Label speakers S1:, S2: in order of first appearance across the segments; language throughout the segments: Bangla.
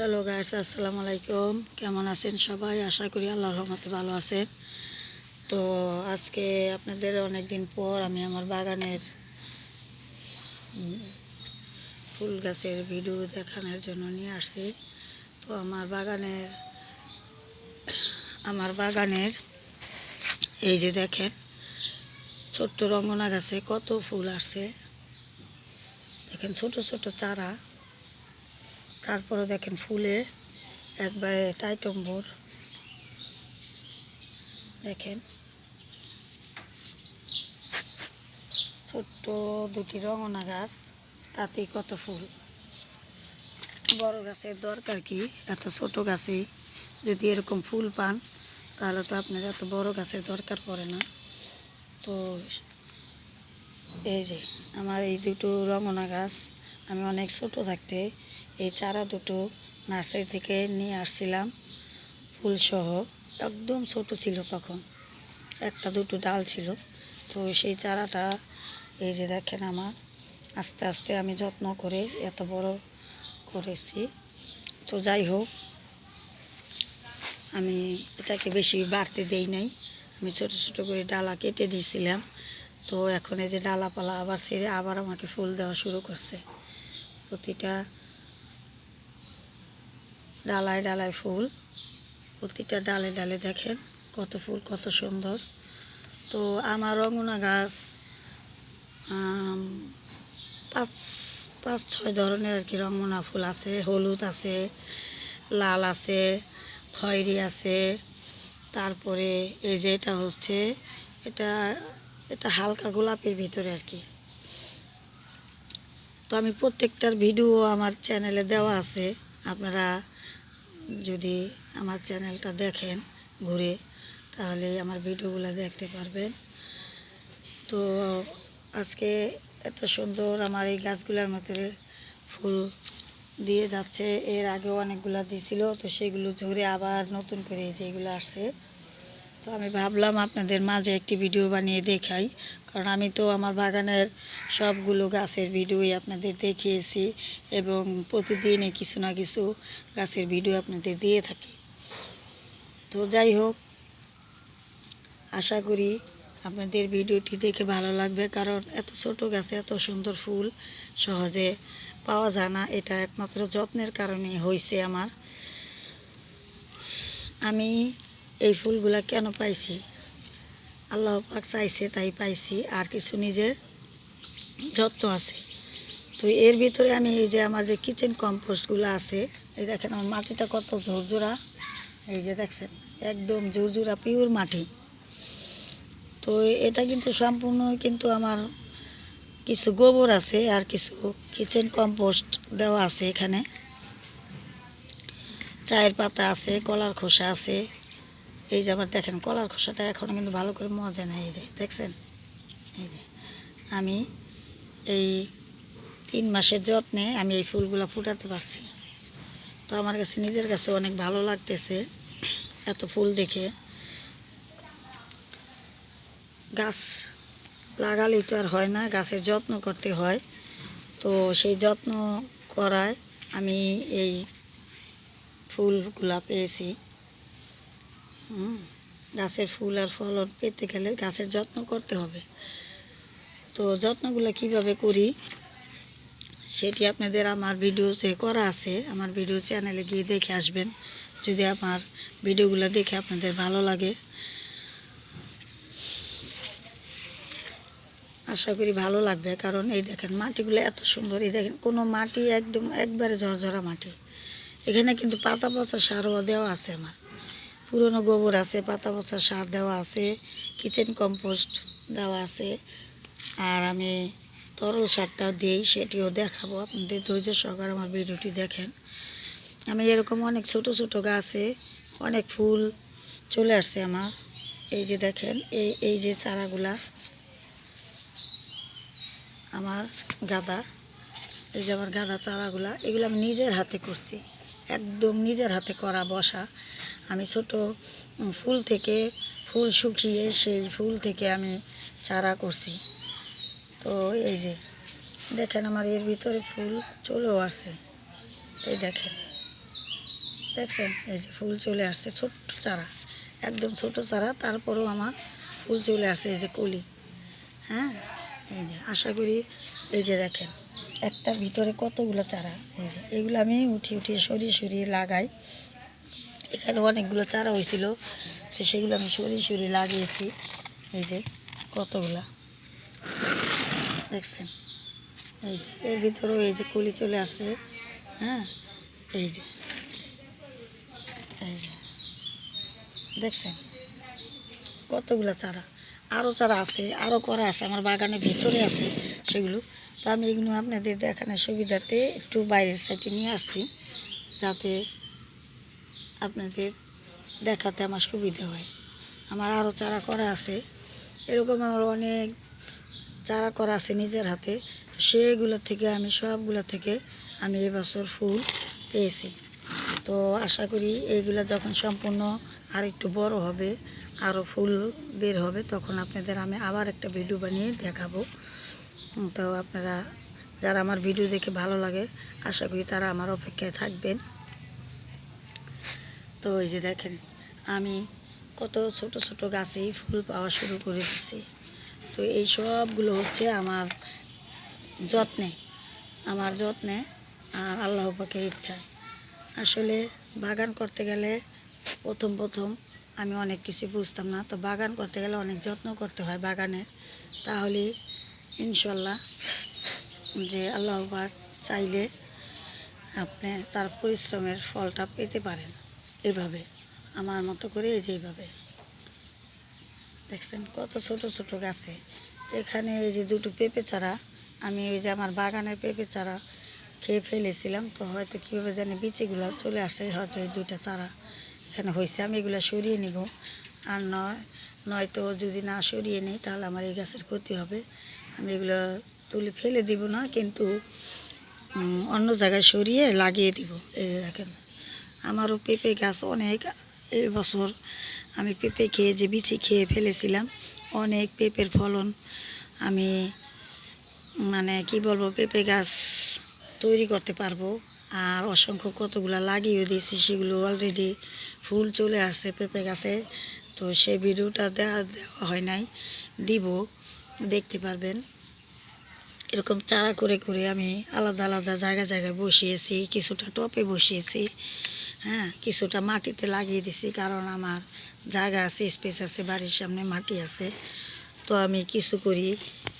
S1: হ্যালো গাইস, আসসালামু আলাইকুম। কেমন আছেন সবাই? আশা করি আল্লাহর রহমতে ভালো আছেন। তো আজকে আপনাদের অনেক দিন পর আমি আমার বাগানের ফুল গাছের ভিডিও দেখানোর জন্য নিয়ে আসছি। তো আমার বাগানের আমার বাগানের, এই যে দেখেন, ছোট্ট রঙ্গনা গাছে কত ফুল আসছে। দেখেন ছোট ছোট চারা। তারপরে দেখেন ফুলে, একবারে টাইটম্বর দেখেন। ছোট্ট দুটি রঙনা গাছ, তাতেই কত ফুল। বড় গাছের দরকার কি? এত ছোট গাছেই যদি এরকম ফুল পান, তাহলে তো আপনার এত বড় গাছের দরকার পড়ে না। তো এই যে, আমার এই দুটো রঙনা গাছ, আমি অনেক ছোট থাকতে এই চারা দুটো নার্সারি থেকে নিয়ে আসছিলাম, ফুলসহ। একদম ছোট ছিল তখন, একটা দুটো ডাল ছিল। তো সেই চারাটা, এই যে দেখেন আমার, আস্তে আস্তে আমি যত্ন করে এত বড় করেছি। তো যাই হোক, আমি এটাকে বেশি বাড়তে দেই নাই। আমি ছোট ছোট করে ডালা কেটে দিয়েছিলাম। তো এখন এই যে ডালাপালা আবার ছেড়ে আবার আমাকে ফুল দেওয়া শুরু করছে। প্রতিটা ডালায় ডালায় ফুল। প্রতিটা ডালে ডালে দেখেন কত ফুল, কত সুন্দর। তো আমার রঙনা গাছ পাঁচ পাঁচ, ছয় ধরনের আর কি রঙনা ফুল আছে। হলুদ আছে, লাল আছে, খয়েরি আছে। তারপরে এই যে এটা হচ্ছে, এটা এটা হালকা গোলাপের ভিতরে আর কি। তো আমি প্রত্যেকটার ভিডিও আমার চ্যানেলে দেওয়া আছে, আপনারা যদি আমার চ্যানেলটা দেখেন ঘুরে, তাহলে আমার ভিডিওগুলো দেখতে পারবেন। তো আজকে এত সুন্দর আমার এই গাছগুলোর মধ্যে ফুল দিয়ে যাচ্ছে। এর আগে অনেকগুলো দিছিল, তো সেগুলো ঝরে আবার নতুন করে যেগুলো আসছে। তো আমি ভাবলাম আপনাদের মাঝে একটি ভিডিও বানিয়ে দেখাই। কারণ আমি তো আমার বাগানের সবগুলো গাছের ভিডিওই আপনাদের দেখিয়েছি এবং প্রতিদিনই কিছু না কিছু গাছের ভিডিও আপনাদের দিয়ে থাকি। তো যাই হোক, আশা করি আপনাদের ভিডিওটি দেখে ভালো লাগবে, কারণ এত ছোট গাছে এত সুন্দর ফুল সহজে পাওয়া যায় না। এটা একমাত্র যত্নের কারণে হয়েছে আমার। আমি এই ফুলগুলা কেন পাইছি? আল্লাহ পাক চাইছে, তাই পাইছি, আর কিছু নিজের যত্ন আছে। তো এর ভিতরে আমি এই যে আমার যে কিচেন কম্পোস্টগুলো আছে, এই দেখেন আমার মাটিটা কত ঝুরঝুরা। এই যে দেখছেন, একদম ঝুরঝুরা পিওর মাটি। তো এটা কিন্তু সম্পূর্ণ কিন্তু আমার কিছু গোবর আছে আর কিছু কিচেন কম্পোস্ট দেওয়া আছে এখানে। চায়ের পাতা আছে, কলার খোসা আছে। এই যে আবার দেখেন, কলার খোসাটা এখনও কিন্তু ভালো করে মজা নেই এই যে, দেখছেন? এই যে, আমি এই তিন মাসের যত্নে আমি এই ফুলগুলো ফুটাতে পারছি। তো আমার কাছে, নিজের কাছে অনেক ভালো লাগতেছে এত ফুল দেখে। গাছ লাগালেই তো আর হয় না, গাছের যত্ন করতে হয়। তো সেই যত্ন করায় আমি এই ফুলগুলা পেয়েছি। গাছের ফুল আর ফলন পেতে গেলে গাছের যত্ন করতে হবে। তো যত্নগুলো কীভাবে করি, সেটি আপনাদের আমার ভিডিওতে করা আছে। আমার ভিডিও চ্যানেলে গিয়ে দেখে আসবেন। যদি আমার ভিডিওগুলো দেখে আপনাদের ভালো লাগে। আশা করি ভালো লাগবে, কারণ এই দেখেন মাটিগুলো এত সুন্দর। এই দেখেন, কোনো মাটি একদম একবারে ঝরঝরা মাটি। এখানে কিন্তু পাতা পচা সারও দেওয়া আছে আমার। পুরনো গোবর আছে, পাতা পচা সার দেওয়া আছে কিচেন কম্পোস্ট দেওয়া আছে। আর আমি তরল সারটাও দিই, সেটিও দেখাবো। আপনাদের ধৈর্য সহকারে আমার ভিডিওটি দেখেন। আমি এরকম অনেক ছোট ছোট গাছে অনেক ফুল চলে আসছে আমার। এই যে দেখেন, এই এই যে চারাগুলা, আমার গাদা, এই যে আমার গাদা চারাগুলা, এগুলো আমি নিজের হাতে করছি। একদম নিজের হাতে করা বসা। আমি ছোট ফুল থেকে ফুল শুকিয়ে সেই ফুল থেকে আমি চারা করছি। তো এই যে, দেখেন আমার এর ভিতরে ফুল চলেও আসছে। এই দেখেন, দেখছেন? এই যে ফুল চলে আসছে, ছোট্ট চারা, একদম ছোট চারা, তারপরেও আমার ফুল চলে আসছে, এই যে কলি। হ্যাঁ? এই যে, আশা করি এই যে দেখেন। একটা ভিতরে কতগুলো চারা? এই যে, এগুলো আমি উঠিয়ে উঠিয়ে সরিয়ে সরিয়ে লাগাই। এখানে অনেকগুলো চারা হয়েছিল, তো সেগুলো আমি সরিয়ে সরিয়ে লাগিয়েছি। এই যে, কতগুলা? দেখছেন? এই যে, এর ভিতরেও এই যে কলি চলে আসছে হ্যাঁ? এই যে এই যে, দেখছেন? কতগুলো চারা? আরও চারা আছে আরও করা আছে, আমার বাগানের ভিতরে আছে সেগুলো। তো আমি এগুলো আপনাদের দেখানোর সুবিধাতে একটু বাইরের সাইডে নিয়ে আসছি, যাতে আপনাদের দেখাতে আমার সুবিধা হয়। আমার আরও চারা করা আছে, এরকম আমার অনেক চারা করা আছে নিজের হাতে সেগুলো থেকে আমি সবগুলো থেকে আমি এবছর ফুল পেয়েছি। তো আশা করি এইগুলো যখন সম্পূর্ণ আর একটু বড় হবে আরও ফুল বের হবে, তখন আপনাদের আমি আবার একটা ভিডিও বানিয়ে দেখাবো। তো আপনারা যারা আমার ভিডিও দেখে ভালো লাগে, আশা করি তারা আমার অপেক্ষায় থাকবেন। তো এই যে দেখেন, আমি কত ছোট ছোট গাছেই ফুল পাওয়া শুরু করে দিছি তো এই সবগুলো হচ্ছে আমার যত্নে আমার যত্নে আর আল্লাহ পাকের ইচ্ছা আসলে বাগান করতে গেলে প্রথম প্রথম আমি অনেক কিছু বুঝতাম না, তো বাগান করতে গেলে অনেক যত্ন করতে হয় বাগানের তাহলে ইনশাল্লাহ, যে আল্লাহ চাইলে আপনি তার পরিশ্রমের ফলটা পেতে পারেন এভাবে, আমার মতো করে এই যে এইভাবে। দেখছেন কত ছোট ছোট গাছে। এখানে এই যে দুটো পেঁপে চারা, আমি ওই যে আমার বাগানের পেঁপে চারা খেয়ে ফেলেছিলাম, তো হয়তো কীভাবে জানি বিচিগুলো চলে আসে, হয়তো এই দুইটা চারা এখানে হয়েছে আমি এগুলো সরিয়ে নিব। আর নয়, নয়তো যদি না সরিয়ে নিই, তাহলে আমার এই গাছের ক্ষতি হবে। আমি এগুলো তুলে ফেলে দিব না, কিন্তু অন্য জায়গায় সরিয়ে লাগিয়ে দিব। এই দেখেন, আমারও পেঁপে গাছ অনেক। এই বছর আমি পেঁপে খেয়ে যে বিচি খেয়ে ফেলেছিলাম, অনেক পেঁপের ফলন আমি মানে কি বলব, পেঁপে গাছ তৈরি করতে পারব। আর অসংখ্য কতগুলো লাগিয়েও দিয়েছি, সেগুলো অলরেডি ফুল চলে আসছে পেঁপে গাছে। তো সেই ভিডিওটা দেওয়া দেওয়া হয় নাই, দিব। দেখতে পারবেন। এরকম চারা করে করে আমি আলাদা আলাদা জায়গায় জায়গায় বসিয়েছি, কিছুটা টপে বসিয়েছি হ্যাঁ কিছুটা মাটিতে লাগিয়ে দিছি কারণ আমার জায়গা আছে স্পেস আছে, বাড়ির সামনে মাটি আছে। তো আমি কিছু করি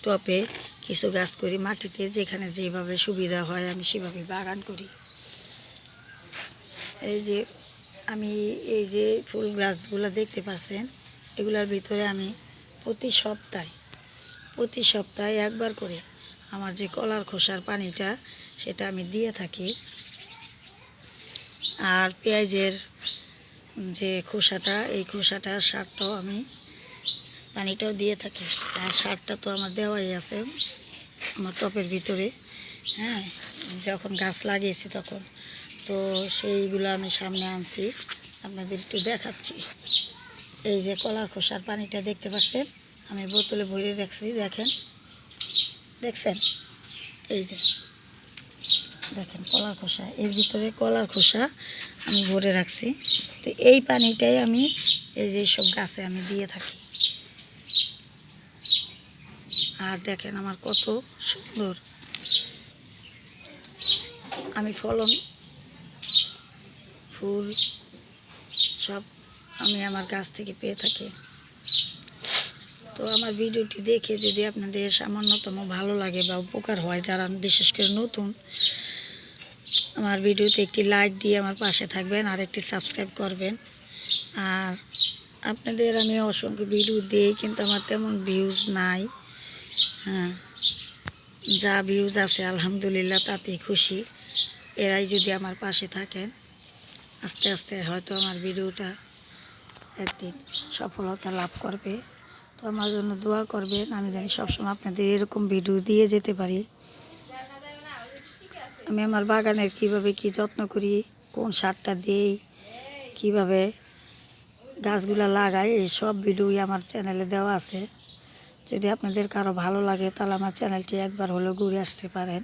S1: টপে, কিছু গাছ করি মাটিতে, যেখানে যেভাবে সুবিধা হয় আমি সেভাবে বাগান করি। এই যে আমি এই যে ফুল গাছগুলো দেখতে পাচ্ছেন এগুলোর ভিতরে আমি প্রতি সপ্তাহে প্রতি সপ্তাহে একবার করে আমার যে কলার খোসার পানিটা সেটা আমি দিয়ে থাকি। আর পেঁয়াজের যে খোসাটা, এই খোসাটার সারটাও আমি পানিটাও দিয়ে থাকি। আর সারটা তো আমার দেওয়াই আছে আমার টপের ভিতরে হ্যাঁ? যখন গাছ লাগিয়েছি তখন। তো সেইগুলো আমি সামনে আনছি, আপনাদের একটু দেখাচ্ছি। এই যে কলার খোসার পানিটা দেখতে পাচ্ছেন? আমি বোতলে ভরে রাখছি, দেখেন। দেখছেন? এই যে। দেখেন, কলার খোসা। এর ভিতরে কলার খোসা আমি ভরে রাখছি। তো এই পানিটাই আমি এই যে সব গাছে আমি দিয়ে থাকি। আর দেখেন আমার কত সুন্দর। আমি ফলন, ফুল সব আমি আমার গাছ থেকে পেয়ে থাকি। তো আমার ভিডিওটি দেখে যদি আপনাদের সামান্যতম ভালো লাগে বা উপকার হয়, যারা বিশেষ করে নতুন, আমার ভিডিওতে একটি লাইক দিয়ে আমার পাশে থাকবেন, আর একটি সাবস্ক্রাইব করবেন। আর আপনাদের আমি অসংখ্য ভিডিও দিই, কিন্তু আমার তেমন ভিউজ নাই। হ্যাঁ যা ভিউজ আছে, আলহামদুলিল্লাহ, তাতেই খুশি। এরাই যদি আমার পাশে থাকেন, আস্তে আস্তে হয়তো আমার ভিডিওটা একদিন সফলতা লাভ করবে। তো আমার জন্য দোয়া করবেন, আমি জানি সবসময় আপনাদের এরকম ভিডিও দিয়ে যেতে পারি। আমি আমার বাগানের কীভাবে কি যত্ন করি, কোন সারটা দিই, কীভাবে গাছগুলা লাগাই, এই সব ভিডিওই আমার চ্যানেলে দেওয়া আছে। যদি আপনাদের কারও ভালো লাগে, তাহলে আমার চ্যানেলটি একবার হলেও ঘুরে আসতে পারেন।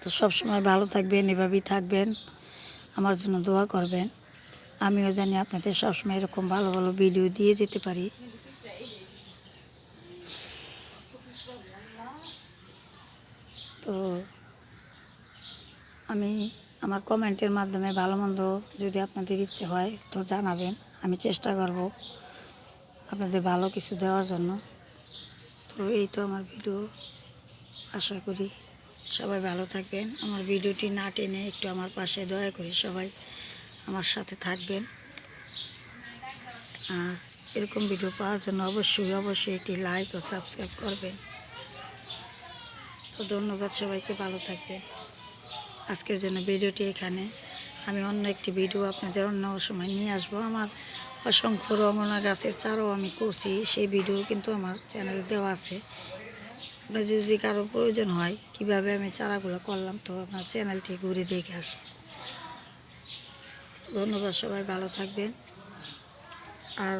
S1: তো সবসময় ভালো থাকবেন, এভাবেই থাকবেন। আমার জন্য দোয়া করবেন। আমিও জানি আপনাদের সবসময় এরকম ভালো ভালো ভিডিও দিয়ে যেতে পারি। তো আমি আমার কমেন্টের মাধ্যমে ভালো মন্দ যদি আপনাদের ইচ্ছে হয় তো জানাবেন, আমি চেষ্টা করব আপনাদের ভালো কিছু দেওয়ার জন্য। তো এই তো আমার ভিডিও আশা করি সবাই ভালো থাকবেন। আমার ভিডিওটি না টেনে একটু আমার পাশে দয়া করি সবাই আমার সাথে থাকবেন। আর এরকম ভিডিও পাওয়ার জন্য অবশ্যই অবশ্যই একটি লাইক ও সাবস্ক্রাইব করবেন। তো ধন্যবাদ সবাইকে, ভালো থাকবেন। আজকের জন্য ভিডিওটি এখানে। আমি অন্য একটি ভিডিও আপনাদের অন্য সময় নিয়ে আসব। আমার অসংখ্য রমনা গাছের চারাও আমি করছি। সেই ভিডিও কিন্তু আমার চ্যানেলে দেওয়া আছে। আপনার যদি কারও প্রয়োজন হয়, কীভাবে আমি চারাগুলো করলাম, তো আপনার চ্যানেলটি ঘুরে দেখে আসুন। ধন্যবাদ সবাই, ভালো থাকবেন। আর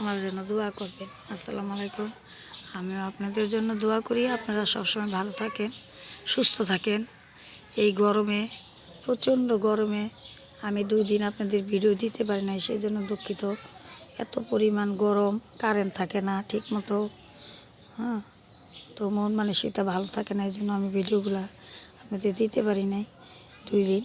S1: আমার জন্য দোয়া করবেন। আসসালামু আলাইকুম। আমিও আপনাদের জন্য দোয়া করি। আপনারা সবসময় ভালো থাকেন, সুস্থ থাকেন। এই গরমে, প্রচণ্ড গরমে আমি দুই দিন আপনাদের ভিডিও দিতে পারি নাই সেই জন্য দুঃখিত। এত পরিমাণ গরম, কারেন্ট থাকে না ঠিক মতো হ্যাঁ তো মন মানে মানসিকতা ভালো থাকে না এই জন্য আমি ভিডিওগুলো আপনাদের দিতে পারি নাই দুই দিন।